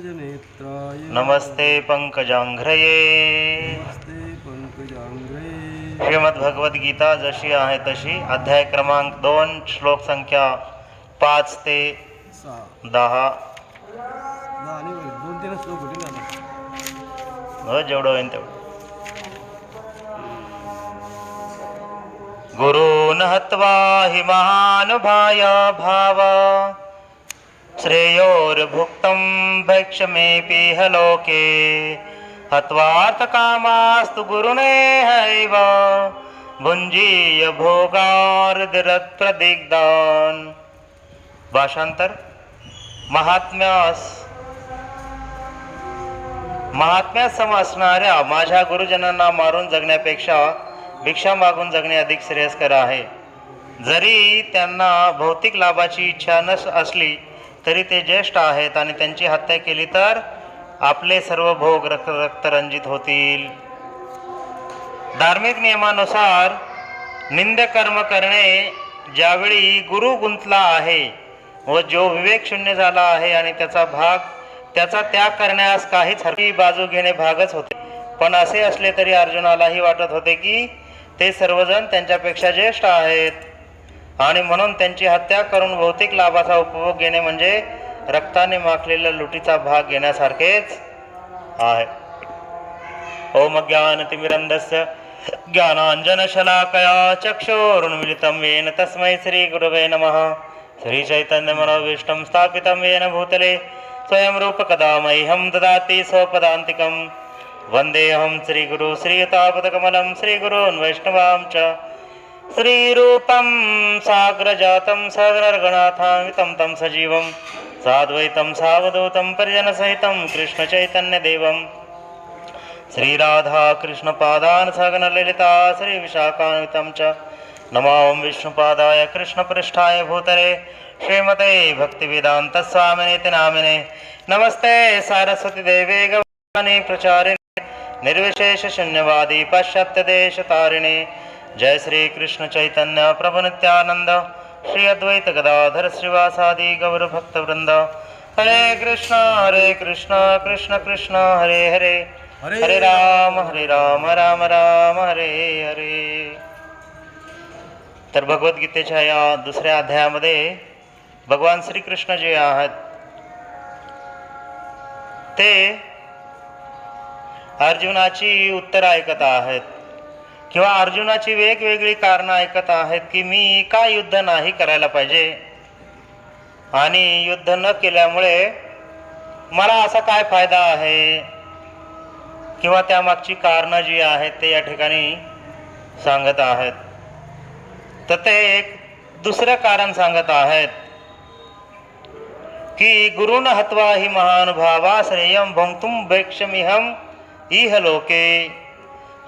पंकजनेत्राय नमस्ते पंकजांघ्रये। नमस्ते पंकजांग्रे श्रीमद्भगवद्गीता जशी आहे तशी अध्याय क्रमांक दोन श्लोक संख्या पाच ते दहा. दोन तीन श्लोक होते ना हो जेवढं होईल तेवढं. गुरुन हत्वा हि महानुभाय भाव। श्रेयोर्भुक्तं भैक्षमेऽपिह लोके। हत्वार्थकामास्तु गुरुनेहैव भुञ्जीय भोगार्दिरत्प्रदिग्धान् भाषांतर महात्म्यास महात्म्या सम असणाऱ्या माझ्या गुरुजनांना मारून जगण्यापेक्षा भिक्षा मागून जगणे अधिक श्रेयस्कर आहे. जरी त्यांना भौतिक लाभाची इच्छा नस असली तरी ते ज्येष्ठ आहेत आणि त्यांची हत्या केली तर आपले सर्व भोग रक्त रक्तरंजित होतील. धार्मिक नियमानुसार निंद कर्म करणे ज्यावेळी गुरु गुंतला आहे व जो विवेक शून्य झाला आहे आणि त्याचा भाग त्याचा त्याग करण्यास काहीच हरकी बाजू घेणे भागच होते. पण असे असले तरी अर्जुनालाही वाटत होते की ते सर्वजण त्यांच्यापेक्षा ज्येष्ठ आहेत. आणि म्हणून त्यांची हत्या करून भौतिक लाभाचा उपभोग घेणे म्हणजे रक्ताने माखलेल्या लुटीचा भाग घेण्यासारखेच आहे. ओम ज्ञानतिमिरन्दस्य ज्ञानाञ्जनशलाकया चक्षोरुन्मिलितं येन तस्मै श्रीगुरवे नमः. श्रीचैतन्यमनोभीष्टं स्थापितं येन भूतले स्वयं रूपकदा मह्यं ददाति स्वपदान्तिकं वन्देऽहं श्रीगुरु श्रीयुतापदकमलं श्रीगुरून् वैष्णवां च श्रीरूपं साग्रजातं सगरगणाथान्वितं तं सजीवं साद्वैतं सावधूतं परिजनसहितं कृष्णचैतन्यदेवं। श्रीराधाकृष्णपादान् सगनललिता श्रीविशाखान्वितं च। नमां विष्णुपादाय कृष्णपृष्ठाय भूतले श्रीमते भक्तिवेदान्तस्वामिनेति नामिने नमस्ते सारस्वतीदेवे गवानि प्रचारिणे। निर्विशेषशून्यवादी पाश्चात्यदेशतारिणे जय श्रीकृष्णचैतन्य प्रभुनित्यानन्द श्री अद्वैत गदाधर श्रीवासादि गौरभक्तवृन्द हरे कृष्ण हरे कृष्ण कृष्ण कृष्ण हरे। हरे हरे हरे। राम हरे राम राम राम हरे हरे। तर भगवद्गीतेच्या या दुसऱ्या अध्यायामध्ये भगवान श्रीकृष्ण जे आहेत ते अर्जुनाची उत्तरं ऐकत आहेत. किंवा अर्जुनाची वेगवेगळी कारणं ऐकत आहेत की मी का युद्ध नाही करायला पाहिजे? आणि युद्ध न केल्यामुळे मला असा काय फायदा आहे? किंवा त्यामागची कारणं जी आहेत ते या ठिकाणी सांगत आहेत. तर ते एक दुसरं कारण सांगत आहेत की गुरुन हत्वा ही महानुभावा श्रेयम भोंगतुम भेक्षमिहम इह लोके।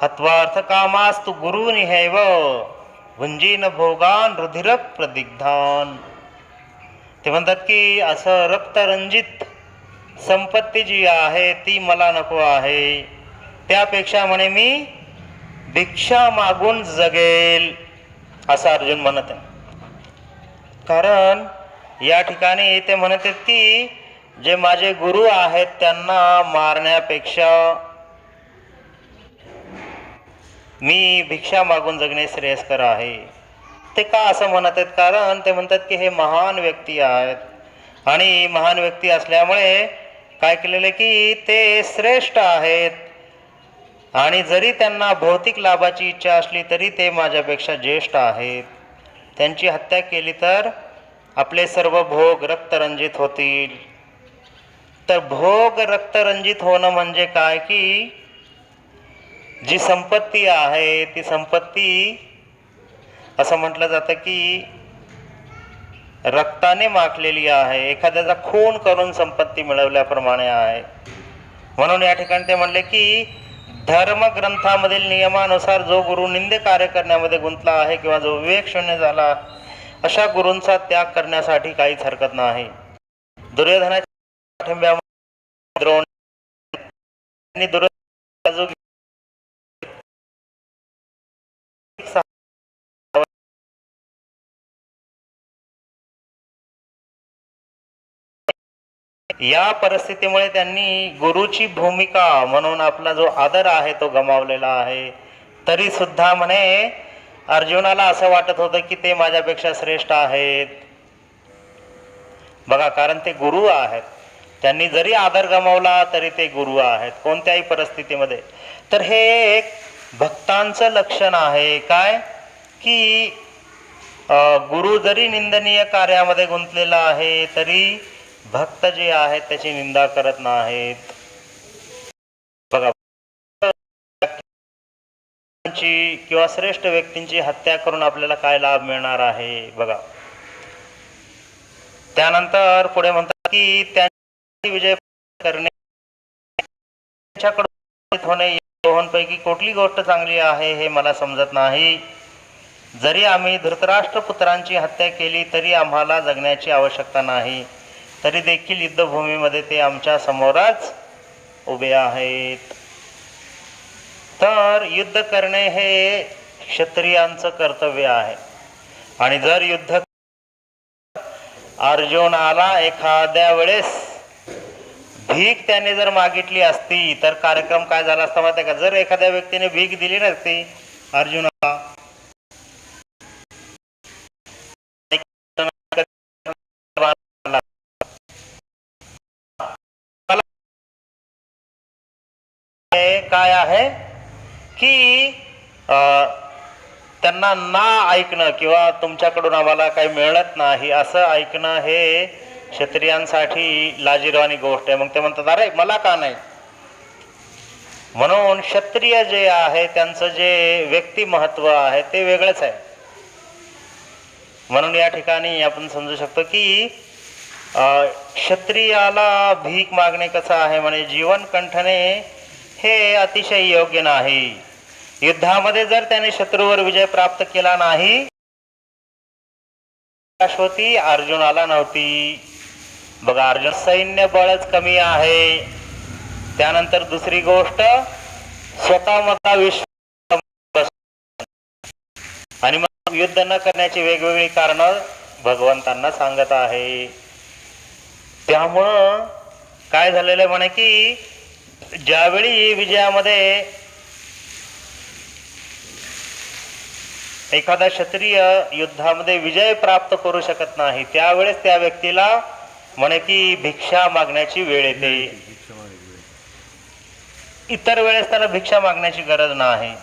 हत्वार्थ कामास्तु गुरुनिहैव। भुंजीन भोगान रुधिर प्रदिग्धान। ते म्हणतात की असं रक्तरंजित संपत्ती जी आहे ती मला नको आहे. त्यापेक्षा म्हणे मी भिक्षा मागून जगेल असं अर्जुन म्हणत आहे. कारण या ठिकाणी ते म्हणत आहेत की जे माझे गुरु आहेत त्यांना मारण्यापेक्षा मी भिक्षा मागून जगणे श्रेयस्कर आहे. ते का असं म्हणत आहेत? कारण ते म्हणतात की हे महान व्यक्ती आहेत. आणि महान व्यक्ती असल्यामुळे काय केलेले की ते श्रेष्ठ आहेत. आणि जरी त्यांना भौतिक लाभाची इच्छा असली तरी ते माझ्यापेक्षा ज्येष्ठ आहेत. त्यांची हत्या केली तर आपले सर्व भोग रक्तरंजित होतील. तर भोग रक्तरंजित होणं म्हणजे काय? की जी संपत्ती आहे ती संपत्ती असं म्हटलं जातं की रक्ताने माखलेली आहे. एखाद्याचा खून करून संपत्ती मिळवल्याप्रमाणे आहे. म्हणून या ठिकाणी ते म्हणले की धर्मग्रंथामधील नियमानुसार जो गुरु निंदे कार्य करण्यामध्ये गुंतला आहे किंवा जो विवेक शून्य झाला अशा गुरूंचा त्याग करण्यासाठी काहीच हरकत नाही. दुर्योधनाच्या पाठिंब्या द्रोण या परिस्थितीमुळे त्यांनी गुरुची भूमिका म्हणून आपला जो आदर आहे तो गमावलेला आहे. तरी सुद्धा म्हणे अर्जुनाला असं वाटत होतं की ते माझ्यापेक्षा श्रेष्ठ आहेत. बघा कारण ते गुरु आहेत. त्यांनी जरी आदर गमावला तरी ते गुरु आहेत कोणत्याही परिस्थितीमध्ये. तर हे एक भक्तांचं लक्षण आहे. काय? की गुरु जरी निंदनीय कार्यामध्ये गुंतलेला आहे तरी भक्त जे आहेत त्याची निंदा करत नाहीत. बघा किंवा श्रेष्ठ व्यक्तींची हत्या करून आपल्याला काय लाभ मिळणार आहे? बघा. त्यानंतर पुढे म्हणतात की त्यांची विजय करणे होणे या कुठली गोष्ट चांगली आहे हे मला समजत नाही. जरी आम्ही धृतराष्ट्र पुत्रांची हत्या केली तरी आम्हाला जगण्याची आवश्यकता नाही. तरी देखील युद्धभूमीमध्ये ते आमच्या समोरच उभे आहेत. तर युद्ध करणे हे क्षत्रियांचं कर्तव्य आहे. आणि जर युद्ध अर्जुनाला एखाद्या वेळेस भीक त्याने जर मागितली असती तर कार्यक्रम काय झाला असता माहिती का? जर एखाद्या व्यक्तीने भीक दिली नसती अर्जुनाला हे काय आहे? की त्यांना ना ऐकणं किंवा तुमच्याकडून आम्हाला काही मिळत नाही असं ऐकणं हे क्षत्रियांसाठी लाजीरवाणी गोष्ट आहे. मग ते म्हणतात अरे मला का नाही? म्हणून क्षत्रिय जे आहे त्यांचं जे व्यक्तिमहत्व आहे ते वेगळंच आहे. म्हणून या ठिकाणी आपण समजू शकतो की क्षत्रियाला भीक मागणे कसं आहे? म्हणजे जीवन कंठणे हे अतिशय योग्य नाही. युद्धामध्ये जर त्याने शत्रूवर विजय प्राप्त केला नाही शाश्वती अर्जुनाला नव्हती. बघा अर्जुन सैन्य बळच कमी आहे. त्यानंतर दुसरी गोष्ट स्वतः मता विश्व आणि मग युद्ध न करण्याची वेगवेगळी कारण भगवंतांना सांगत आहे. त्यामुळं काय झालेलं म्हणे की ज्यावेळी विजयामध्ये एखादा क्षत्रिय युद्धामध्ये विजय प्राप्त करू शकत नाही त्यावेळेस त्या व्यक्तीला म्हणे की भिक्षा मागण्याची वेळ येते. इतर वेळेस त्याला भिक्षा मागण्याची गरज नाही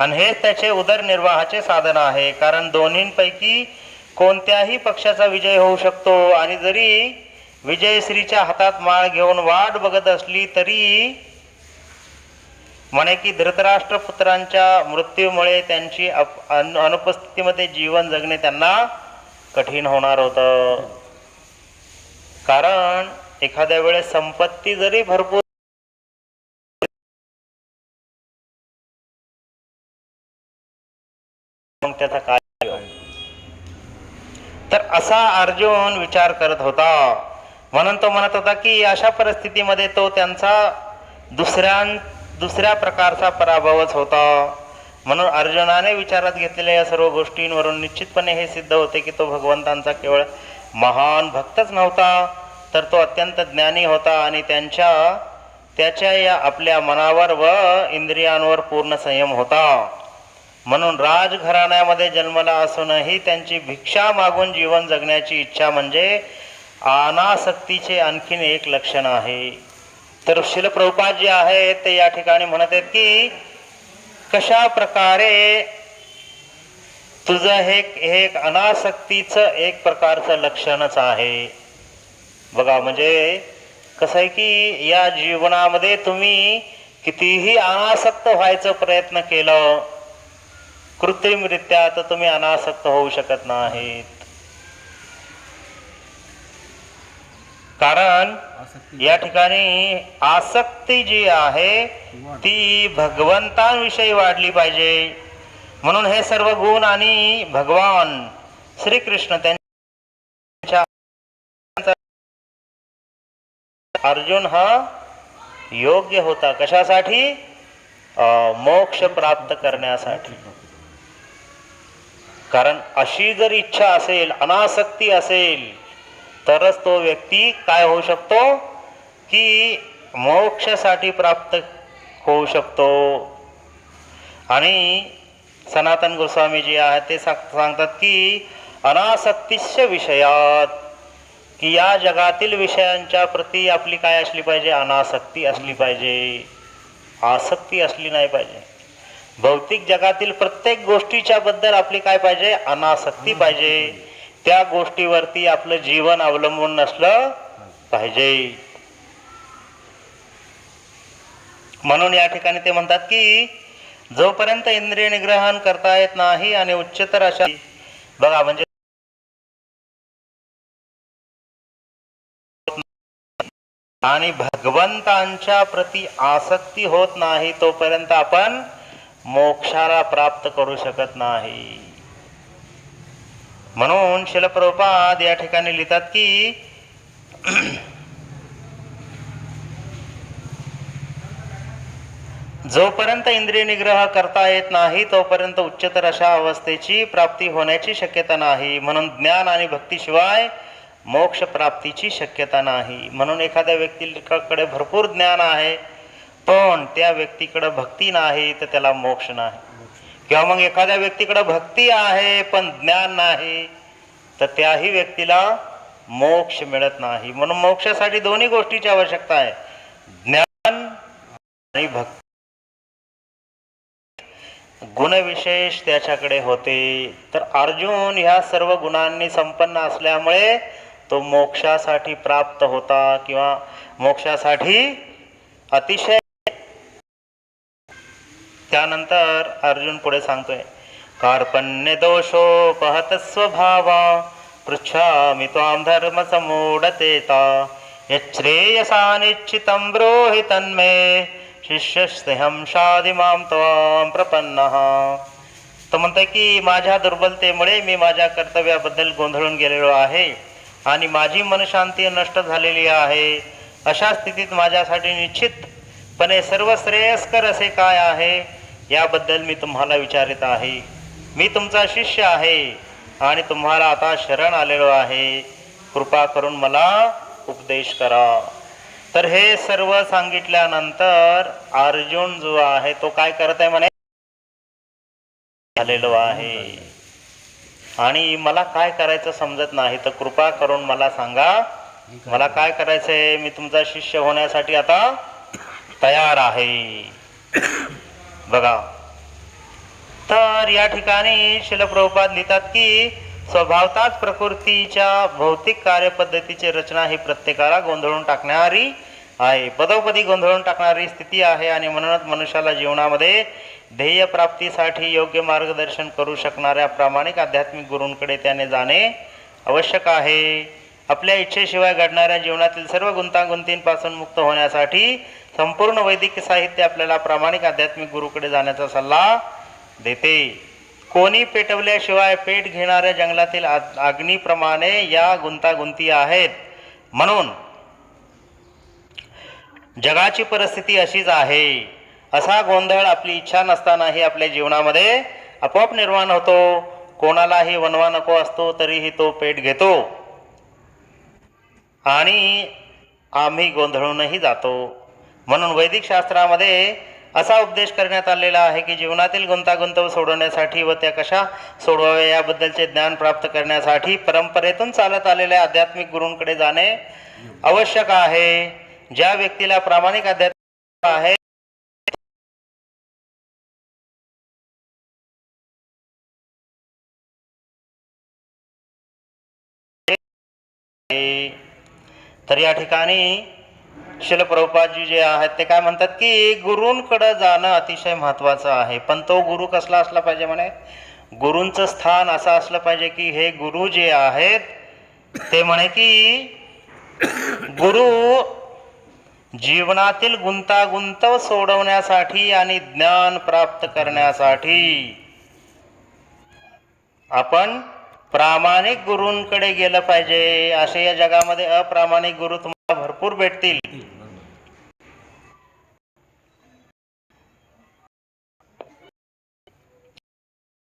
आणि हेच त्याचे उदरनिर्वाहाचे साधन आहे कारण दोन्हींपैकी कोणत्याही पक्षाचा विजय होऊ शकतो आणि जरी विजयश्रीच्या हातात माळ घेऊन वाट बघत असली तरी म्हणे की धृतराष्ट्र पुत्रांच्या मृत्यूमुळे त्यांची अनुपस्थितीमध्ये जीवन जगणे त्यांना कठीण होणार होतं. कारण एखाद्या वेळेस संपत्ती जरी भरपूर मग त्याचा काय? तर असा अर्जुन विचार करत होता. म्हणून तो म्हणत होता की अशा परिस्थितीमध्ये तो त्यांचा दुसऱ्या दुसऱ्या प्रकारचा पराभवच होता. म्हणून अर्जुनाने विचारात घेतलेल्या या सर्व गोष्टींवरून निश्चितपणे हे सिद्ध होते की तो भगवंतांचा केवळ महान भक्तच नव्हता तर तो अत्यंत ज्ञानी होता आणि त्यांच्या त्याच्या या आपल्या मनावर व इंद्रियांवर पूर्ण संयम होता. म्हणून राजघराण्यामध्ये जन्मला असूनही त्यांची भिक्षा मागून जीवन जगण्याची इच्छा म्हणजे अनासक्तीचे आणखीन एक लक्षण आहे. तर शिलप्रभुपाद जे आहेत ते या ठिकाणी म्हणत आहेत की कशा प्रकारे तुझं हे हे एक अनासक्तीचं एक प्रकारचं लक्षणच आहे. बघा म्हणजे कसं आहे की या जीवनामध्ये तुम्ही कितीही अनासक्त व्हायचं प्रयत्न केलं कृत्रिमरित्या तर तुम्ही अनासक्त होऊ शकत नाहीत. कारण या ठिकाणी आसक्ती जी आहे ती भगवंतांविषयी वाढली पाहिजे. म्हणून हे सर्व गुण आणि भगवान श्रीकृष्ण त्यांच्या अर्जुन हा योग्य होता. कशासाठी? मोक्ष प्राप्त करण्यासाठी. कारण अशी जर इच्छा असेल अनासक्ती असेल तरच तो व्यक्ती काय होऊ शकतो? की मोक्षासाठी प्राप्त होऊ शकतो. आणि सनातन गोस्वामी जे आहेत ते सांग- सांगतात की अनासक्तिस्य विषयात की या जगातील विषयांच्या प्रती आपली काय असली पाहिजे? अनासक्ती असली पाहिजे. आसक्ती असली नाही पाहिजे. भौतिक जगातील प्रत्येक गोष्टीच्या बद्दल आपली काय पाहिजे? अनासक्ती पाहिजे. त्या गोष्टीवरती आपलं जीवन अवलंबून नसलं पाहिजे. म्हणून या ठिकाणी ते म्हणतात की जोपर्यंत इंद्रिय निग्रहण करता येत नाही आणि उच्चतर अशा बघा म्हणजे आणि भगवंतांच्या प्रती आसक्ती होत नाही तोपर्यंत आपण मोक्षाला प्राप्त करू शकत नाही. म्हणून शिलप्रभुपाद या ठिकाणी लिहितात की जोपर्यंत इंद्रिय निग्रह करता येत नाही तोपर्यंत उच्चतर अशा अवस्थेची प्राप्ती होण्याची शक्यता नाही. म्हणून ज्ञान आणि भक्तीशिवाय मोक्ष प्राप्तीची शक्यता नाही. म्हणून एखाद्या व्यक्तीकडे भरपूर ज्ञान आहे पण त्या व्यक्तीकडे भक्ती नाही तर त्याला मोक्ष नाही. किंवा मग एखाद्या व्यक्तीकडे भक्ती आहे पण ज्ञान नाही तर त्याही व्यक्तीला मोक्ष मिळत नाही. म्हणून मोक्षासाठी दोन्ही गोष्टीची आवश्यकता आहे. ज्ञान आणि भक्ती. गुणविशेष त्याच्याकडे होते. तर अर्जुन ह्या सर्व गुणांनी संपन्न असल्यामुळे तो मोक्षासाठी प्राप्त होता किंवा मोक्षासाठी अतिशय त्यानंतर अर्जुन पुढे सांगतोय कार्पण्य दोषो पहत स्वभावा पृच्छामि त्वां धर्म समूढतेता यच्छ्रेयसा निश्चितं ब्रूहि तन्मे शिष्यस्नेहं शादि मां त्वां प्रपन्नः। तो म्हणतं की माझ्या दुर्बलतेमुळे मी माझ्या कर्तव्याबद्दल गोंधळून गेलेलो आहे आणि माझी मनशांती नष्ट झालेली आहे. अशा स्थितीत माझ्यासाठी निश्चित निश्चितपणे सर्व श्रेयस्कर असे काय आहे? याबद्दल मी तुम्हाला विचारित आहे. मी तुमचा शिष्य आहे आणि तुम्हाला आता शरण आलेलो आहे. कृपा करून मला उपदेश करा. तर हे सर्व सांगितल्यानंतर अर्जुन जो आहे तो काय करत आहे म्हणे? झालेलो आहे. आणि मला काय करायचं समजत नाही तर कृपा करून मला सांगा. मला काय करायचंय? मी तुमचा शिष्य होण्यासाठी आता तयार आहे. बघा. तर या ठिकाणी शिलप्रभुपाद लिहितात की स्वभावताच प्रकृतीच्या भौतिक कार्यपद्धतीची रचना ही प्रत्येकाला गोंधळून टाकणारी आहे. पदोपदी गोंधळून टाकणारी स्थिती आहे आणि म्हणूनच मनुष्याला जीवनामध्ये ध्येय प्राप्तीसाठी योग्य मार्गदर्शन करू शकणाऱ्या प्रामाणिक आध्यात्मिक गुरूंकडे त्याने जाणे आवश्यक आहे. आपल्या इच्छेशिवाय घडणाऱ्या जीवनातील सर्व गुंतागुंतींपासून मुक्त होण्यासाठी संपूर्ण वैदिक साहित्य आपल्याला प्रामाणिक आध्यात्मिक गुरुकडे जाण्याचा सल्ला देते. कोणी पेटवल्याशिवाय पेट घेणाऱ्या जंगलातील अग्नीप्रमाणे या गुंतागुंती आहेत. म्हणून जगाची परिस्थिती अशीच आहे. असा गोंधळ आपली इच्छा नसतानाही आपल्या जीवनामध्ये आपोआप निर्माण होतो. कोणालाही वनवा नको असतो तरीही तो पेट घेतो. आणि आम्ही गोंधळूनही जातो. म्हणून वैदिक शास्त्रामध्ये असा उपदेश करण्यात आलेला आहे की जीवनातील गुंतागुंत सोडवण्यासाठी व त्या कशा सोडवाव्या याबद्दलचे ज्ञान प्राप्त करण्यासाठी परंपरेतून चालत आलेल्या आध्यात्मिक गुरूंकडे जाणे आवश्यक आहे. ज्या व्यक्तीला प्रामाणिक अध्यात्म आहे तर या ठिकाणी शिलप्रभुपादजी जे आहेत ते काय म्हणतात की गुरूंकडं जाणं अतिशय महत्त्वाचं आहे. पण तो गुरु कसला असला पाहिजे म्हणे? गुरूंचं स्थान असं असलं पाहिजे की हे गुरु जे आहेत ते म्हणे की गुरु जीवनातील गुंतागुंत सोडवण्यासाठी आणि ज्ञान प्राप्त करण्यासाठी. आपण प्रामाणिक गुरूंकडे गेलं पाहिजे. असे या जगामध्ये अप्रामाणिक गुरु भरपूर भेटतील.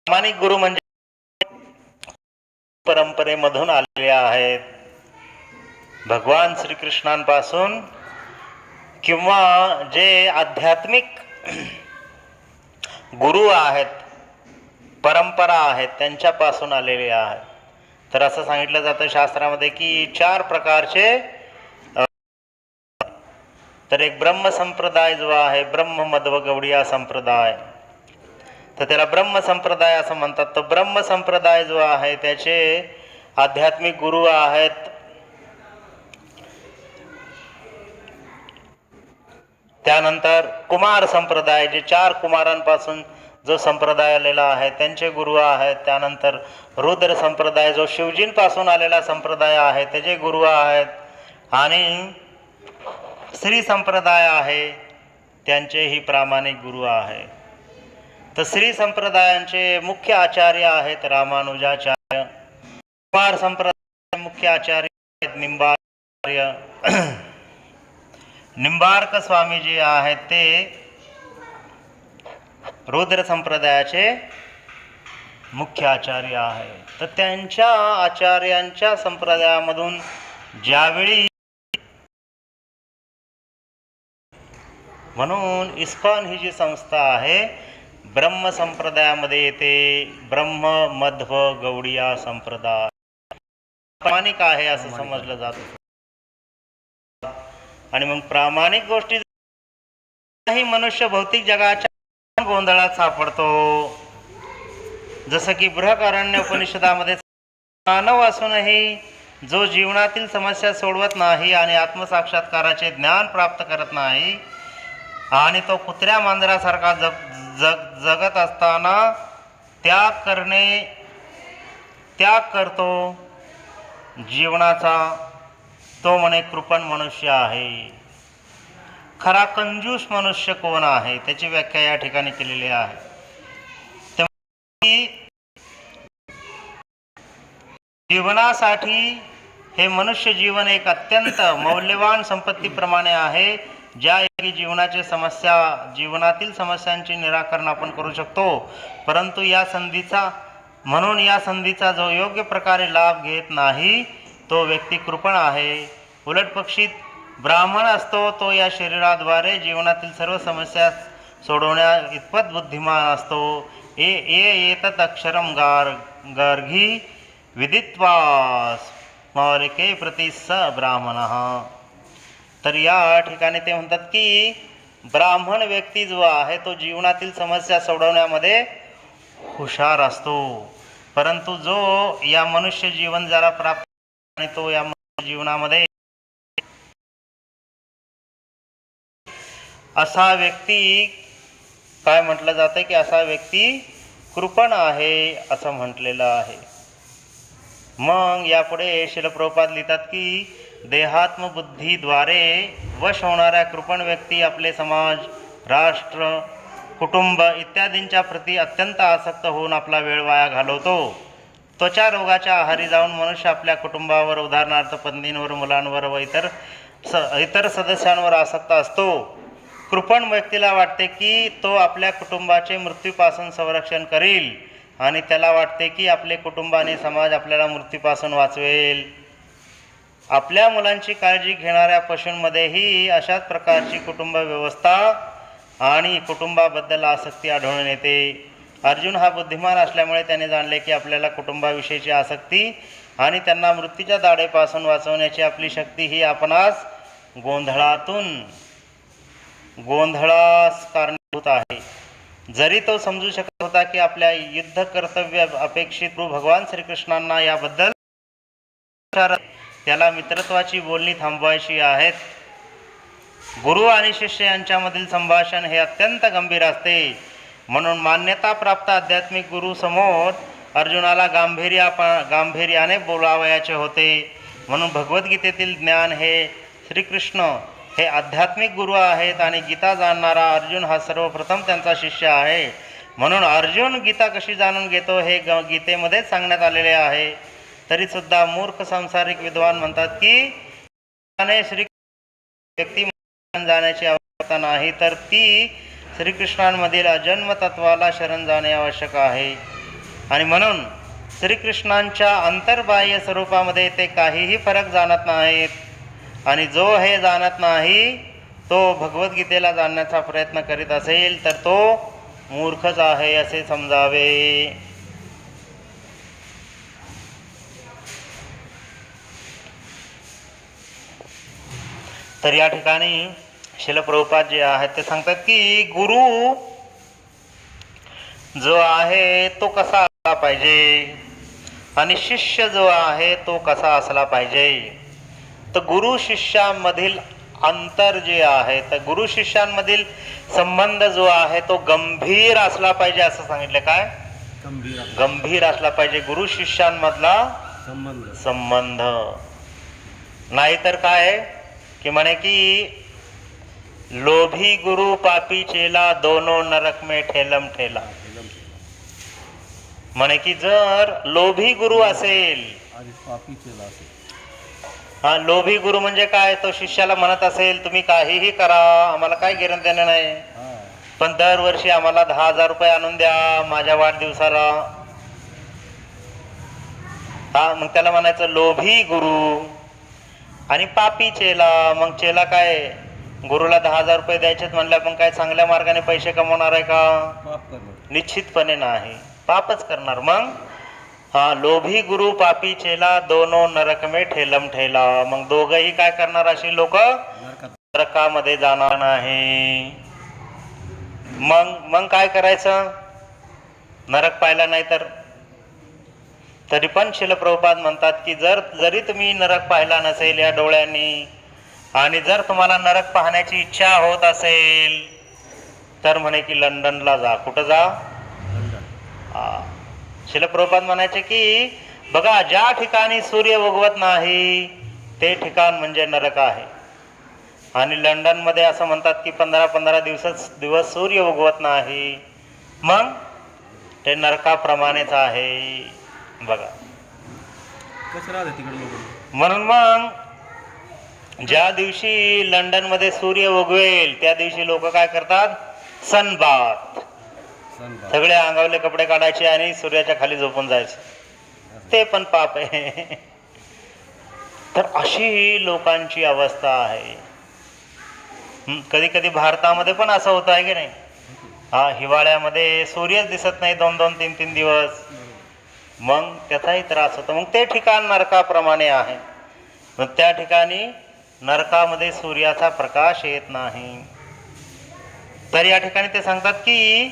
प्रामाणिक गुरु म्हणजे परंपरेमधून आलेले आहेत. भगवान श्रीकृष्णांपासून किंवा जे आध्यात्मिक गुरु आहेत परंपरा आहेत त्यांच्यापासून आलेले आहेत. तर असं सांगितलं जातं शास्त्रामध्ये की चार प्रकारचे तर एक ब्रह्म संप्रदाय जो आहे ब्रह्म मध्व गवडिया संप्रदाय. तर त्याला ब्रह्म संप्रदाय असं म्हणतात. तर ब्रह्म संप्रदाय जो आहे त्याचे आध्यात्मिक गुरु आहेत. त्यानंतर कुमार संप्रदाय जे चार कुमारांपासून जो संप्रदाय आलेला आहे त्यांचे गुरु आहेत. त्यानंतर रुद्र संप्रदाय जो शिवजींपासून आलेला संप्रदाय आहे त्याचे गुरु आहेत. आणि श्री संप्रदाय आहे त्यांचेही प्रामाणिक गुरु आहे. तर श्री संप्रदायांचे मुख्य आचार्य आहेत रामानुजाचार्य कुमार संप्रदाय मुख्य आचार्य आहेत निंबार्य. निंबार्क स्वामी जे आहेत ते रुद्र संप्रदायाचे मुख्य आचार्य आहे. तर त्यांच्या आचार्यांच्या संप्रदायामधून ज्यावेळी म्हणून इस्कॉन ही जी संस्था आहे ब्रह्म संप्रदायामध्ये येते ब्रह्म मध्व गौडिया संप्रदाय. प्रामाणिक आहे असं समजलं जातं आणि मग प्रामाणिक गोष्टी काही मनुष्य भौतिक जगाच्या गोंधळात सापडतो जसं की बृहकारण्य उपनिषदामध्ये मानव असूनही जो जीवनातील समस्या सोडवत नाही आणि आत्मसाक्षात्काराचे ज्ञान प्राप्त करत नाही आणि तो कुत्र्या मांजरासारखा जग जग जगत असताना त्याग करणे त्याग करतो. जीवनाचा तो म्हणे कृपण मनुष्य आहे. खरा कंजूस मनुष्य कोण आहे? त्याची व्याख्या या ठिकाणी केलेली आहे. जीवनासाठी हे मनुष्य जीवन एक अत्यंत मौल्यवान संपत्तीप्रमाणे आहे. ज्या की जीवनाचे समस्या जीवनातील समस्यांचे निराकरण आपण करू शकतो परंतु या संधीचा म्हणून या संधीचा जो योग्य प्रकारे लाभ घेत नाही तो व्यक्ती कृपण आहे. उलट पक्षीत ब्राह्मण असतो तो या शरीराद्वारे जीवनातील सर्व समस्या सोडवण्या इतपत बुद्धिमान असतो. ए ए एतत् अक्षरम गार गार्गी विदित्वा मौलिके प्रति स ब्राह्मण। तर या ठिकाणी ते म्हणतात की ब्राह्मण व्यक्ती जो आहे तो जीवनातील समस्या सोडवण्यामध्ये हुशार असतो. परंतु जो या मनुष्य जीवन जरा प्राप्त आणि तो या जीवनामध्ये असा व्यक्ती काय म्हटलं जातं की असा व्यक्ती कृपण आहे असं म्हटलेलं आहे. मग यापुढे शिलप्रपात लिहितात की देहात्मबुद्धीद्वारे वश होणाऱ्या कृपण व्यक्ती आपले समाज राष्ट्र कुटुंब इत्यादींच्या प्रती अत्यंत आसक्त होऊन आपला वेळ वाया घालवतो. त्वचा रोगाच्या आहारी जाऊन मनुष्य आपल्या कुटुंबावर उदाहरणार्थ पत्नींवर मुलांवर व इतर स इतर सदस्यांवर आसक्त असतो. कृपण व्यक्तीला वाटते की तो आपल्या कुटुंबाचे मृत्यूपासून संरक्षण करील आणि त्याला वाटते की आपले कुटुंब आणि समाज आपल्याला मृत्यूपासून वाचवेल. आपल्या मुलांची काळजी घेणाऱ्या पशूंमध्येही अशाच प्रकारची कुटुंब व्यवस्था आणि कुटुंबाबद्दल आसक्ती आढळून येते. अर्जुन हा बुद्धिमान असल्यामुळे त्याने जाणले की आपल्याला कुटुंबाविषयीची आसक्ती आणि त्यांना मृत्यूच्या दाढेपासून वाचवण्याची आपली शक्ती ही आपणास गोंधळातून गोंधळास कारणीभूत आहे. जरी तो समजू शकत होता की आपल्या युद्ध कर्तव्य अपेक्षित गुरु भगवान श्रीकृष्णांना याबद्दल त्याला मित्रत्वाची बोलणी थांबवायची आहेत. गुरु आणि शिष्य यांच्यामधील संभाषण हे अत्यंत गंभीर असते. म्हणून मान्यता प्राप्त आध्यात्मिक गुरुसमोर अर्जुनाला गांभीर्या गांभीर्याने बोलावयाचे होते. म्हणून भगवद्गीतेतील ज्ञान हे श्रीकृष्ण हे आध्यात्मिक गुरु आहेत आणि गीता जाणणारा अर्जुन हा सर्वप्रथम त्यांचा शिष्य आहे. म्हणून अर्जुन गीता कशी जाणून घेतो हे ग गीतेमध्येच सांगण्यात आलेले आहे. तरीसुद्धा मूर्ख सांसारिक विद्वान म्हणतात की श्री व्यक्ती जाण्याची आवश्यकता नाही तर ती श्रीकृष्णांमधील अजन्म तत्वाला शरण जाणे आवश्यक आहे. आणि म्हणून श्रीकृष्णांच्या अंतर्बाह्य स्वरूपामध्ये ते काहीही फरक जाणत नाहीत. आणि जो हे जाणत नाही तो भगवद्गीतेला जाणण्याचा प्रयत्न करीत असेल तर तो मूर्खच आहे असे समजावे. तर या ठिकाणी शिलप्रभुपाद जे आहेत ते सांगतात की गुरु जो आहे तो कसा असला पाहिजे? आणि शिष्य जो आहे तो कसा असला पाहिजे? तर गुरु शिष्यामधील अंतर जे आहे तर गुरु शिष्यांमधील संबंध जो आहे तो गंभीर असला पाहिजे असं सांगितलं काय? गंभीर गंभीर असला पाहिजे. गुरु शिष्यांमधला संबंध. संबंध. नाहीतर काय? की म्हणे की लोभी गुरु पापी चेला दोनो नरक में ठेलम ठेला। म्हणे की जर लोभी गुरु असेल। पापी हा लोभी गुरु म्हणजे काय? तो शिष्याला म्हणत असेल तुम्ही काहीही करा आम्हाला काय गिरण देणं नाही. पण दरवर्षी आम्हाला दहा हजार रुपये आणून द्या माझ्या वाढदिवसाला. हा मग त्याला म्हणायचं लोभी गुरु आणि पापी चेला मग चेला काय? गुरुला दहा हजार रुपये द्यायचेत म्हणल्या पण काय चांगल्या मार्गाने पैसे कमवणार आहे का? निश्चितपणे नाही. पापच करणार. मग? हा लोभी गुरु पापी चेला दोनो नरक में ठेलम ठेला. मग दोघही काय करणार अशी लोक? नरकामध्ये जाणार नाही. मग मग काय करायचं? नरक पाहिला नाही तर तरी पण शिलप्रभुपाद म्हणतात की जर जरी तुम्ही नरक पाहिला नसेल या डोळ्यांनी आणि जर तुम्हाला नरक पाहण्याची इच्छा होत असेल तर म्हणे की लंडनला जा. कुठं जा. शिलप्रभुपाद म्हणायचे की बघा ज्या ठिकाणी सूर्य उगवत नाही ते ठिकाण म्हणजे नरक आहे. आणि लंडनमध्ये असं म्हणतात की पंधरा पंधरा दिवसच दिवस सूर्य उगवत नाही. मग? ते नरकाप्रमाणेच आहे. बघा. कसं राहते तिकडे लोक म्हणून मग ज्या दिवशी लंडनमध्ये सूर्य उगवेल त्या दिवशी लोक काय करतात? सनबाथ. सगळे अंगावले कपडे काढायचे आणि सूर्याच्या खाली झोपून जायचे. ते पण पाप आहे. तर अशी लोकांची अवस्था आहे. कधी कधी भारतामध्ये पण असं होतं आहे की नाही? हा हिवाळ्यामध्ये सूर्यच दिसत नाही दोन दोन तीन तीन दिवस. मग त्याचाही त्रास होतो. मग ते ठिकाण नरकाप्रमाणे आहे. मग त्या ठिकाणी नरकामध्ये सूर्याचा प्रकाश येत नाही. तर या ठिकाणी ते सांगतात की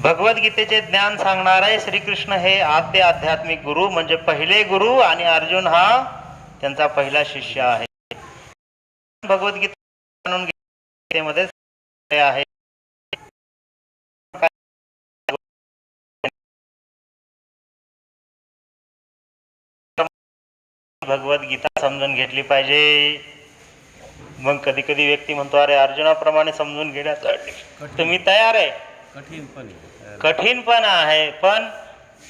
भगवद्गीतेचे ज्ञान सांगणारे श्रीकृष्ण हे आद्य आध्यात्मिक गुरु म्हणजे पहिले गुरु आणि अर्जुन हा त्यांचा पहिला शिष्य आहे. भगवद्गीता जाणून गीतेमध्ये आहे. भगवद्गीता समजून घेतली पाहिजे. मग कधी कधी व्यक्ती म्हणतो अरे अर्जुनाप्रमाणे समजून घेण्यासाठी तुम्ही तयार आहे. कठीण पण आहे. कठीण पण आहे पण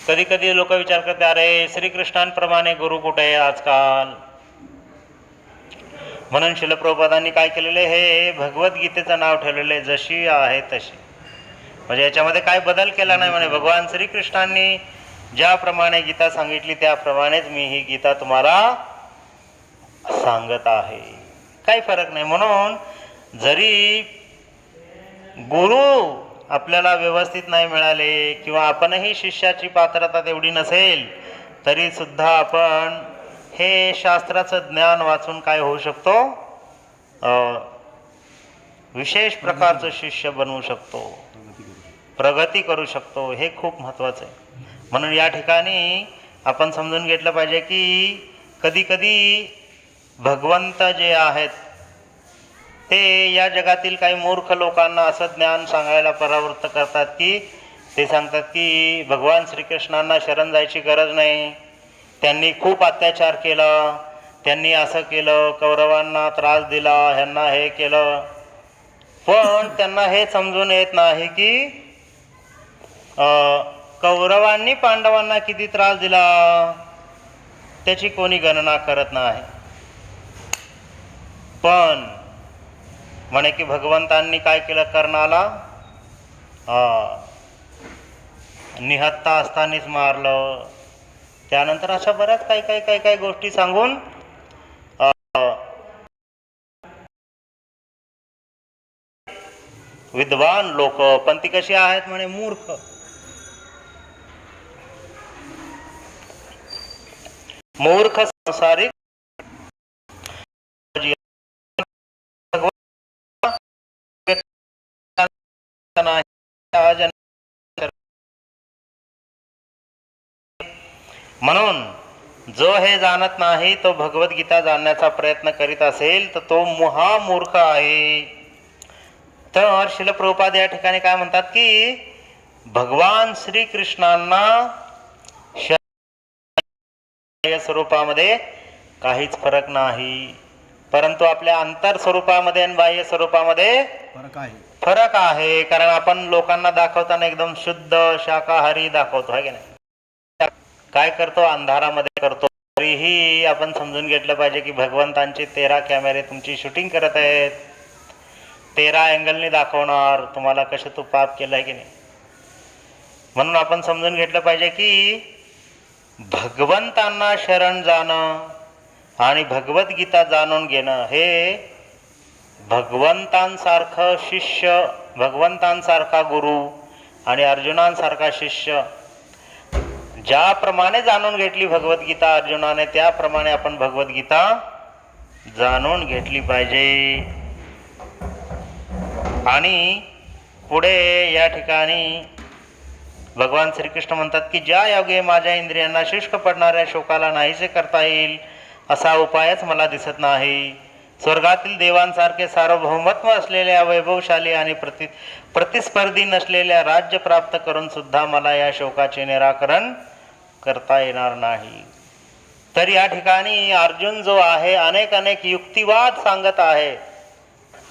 कधी कधी लोक विचार करते अरे श्रीकृष्णांप्रमाणे गुरु कुठे आहे आजकाल? म्हणून शिलप्रभुपादांनी काय केलेले हे भगवद्गीतेचं नाव ठेवलेले जशी आहे तशी. म्हणजे याच्यामध्ये काय बदल केला नाही म्हणे. भगवान श्रीकृष्णांनी ज्याप्रमाणे गीता सांगितली त्याप्रमाणेच मी ही गीता तुम्हाला सांगत आहे. काही फरक नाही. म्हणून जरी गुरु आपल्याला व्यवस्थित नाही मिळाले किंवा आपणही शिष्याची पात्रता तेवढी नसेल तरी सुद्धा आपण हे शास्त्राचं ज्ञान वाचून काय होऊ शकतो? विशेष प्रकारचं शिष्य बनवू शकतो. प्रगती करू शकतो. प्रगती करू शकतो हे खूप महत्त्वाचं आहे. म्हणून या ठिकाणी आपण समजून घेतलं पाहिजे की कधी कधी भगवंत जे आहेत ते या जगातील काही मूर्ख लोकांना असं ज्ञान सांगायला परावृत्त करतात की ते सांगतात की भगवान श्रीकृष्णांना शरण जायची गरज नाही. त्यांनी खूप अत्याचार केला त्यांनी असं केलं कौरवांना त्रास दिला ह्यांना हे केलं. पण त्यांना हे समजून येत नाही की कौरवांनी पांडवांना किती त्रास दिला? त्याची कोणी गणना करत नाही. पण म्हणे की भगवंतांनी काय केलं कर्णाला? निहत्ता असतानाच मारलं. त्यानंतर अशा बऱ्याच काही काही काही काही गोष्टी सांगून विद्वान लोक पण ती कशी आहेत म्हणे? मूर्ख. मूर्ख संसारिक म्हणून जो हे जाणत नाही तो भगवद्गीता जाणण्याचा प्रयत्न करीत असेल तर तो महामूर्ख आहे. तर शिलप्रभुपाद या ठिकाणी काय म्हणतात की भगवान श्रीकृष्णांना या स्वरूपामध्ये काहीच फरक नाही. परंतु आपल्या अंतर स्वरूपामध्ये आणि बाह्य स्वरूपामध्ये फरक आहे. फरक आहे. कारण आपण लोकांना दाखवताना एकदम शुद्ध शाकाहारी दाखवतो आहे की नाही? काय करतो? अंधारामध्ये करतो. तरीही आपण समजून घेतलं पाहिजे की भगवंतांचे तेरा कॅमेरे तुमची शूटिंग करत आहेत. तेरा अँगलने दाखवणार. तुम्हाला कसं तू पाप केलं आहे की नाही? म्हणून आपण समजून घेतलं पाहिजे की भगवंतांना शरण जाणं आणि भगवद्गीता जाणून घेणं हे भगवंतांसारखं शिष्य भगवंतांसारखा गुरु आणि अर्जुनांसारखा शिष्य. ज्याप्रमाणे जाणून घेतली भगवद्गीता अर्जुनाने त्याप्रमाणे आपण भगवद्गीता जाणून घेतली पाहिजे. आणि पुढे या ठिकाणी भगवान श्रीकृष्ण म्हणतात की ज्या योगे माझ्या इंद्रियांना शुष्क पडणाऱ्या शोकाला नाहीसे करता येईल असा उपायच मला दिसत नाही. स्वर्गातील देवांसारखे सार्वभौमत्व असलेल्या वैभवशाली आणि प्रति प्रतिस्पर्धी नसलेल्या राज्य प्राप्त करून सुद्धा मला या शोकाचे निराकरण करता येणार नाही. तर या ठिकाणी अर्जुन जो आहे अनेक अनेक युक्तिवाद सांगत आहे.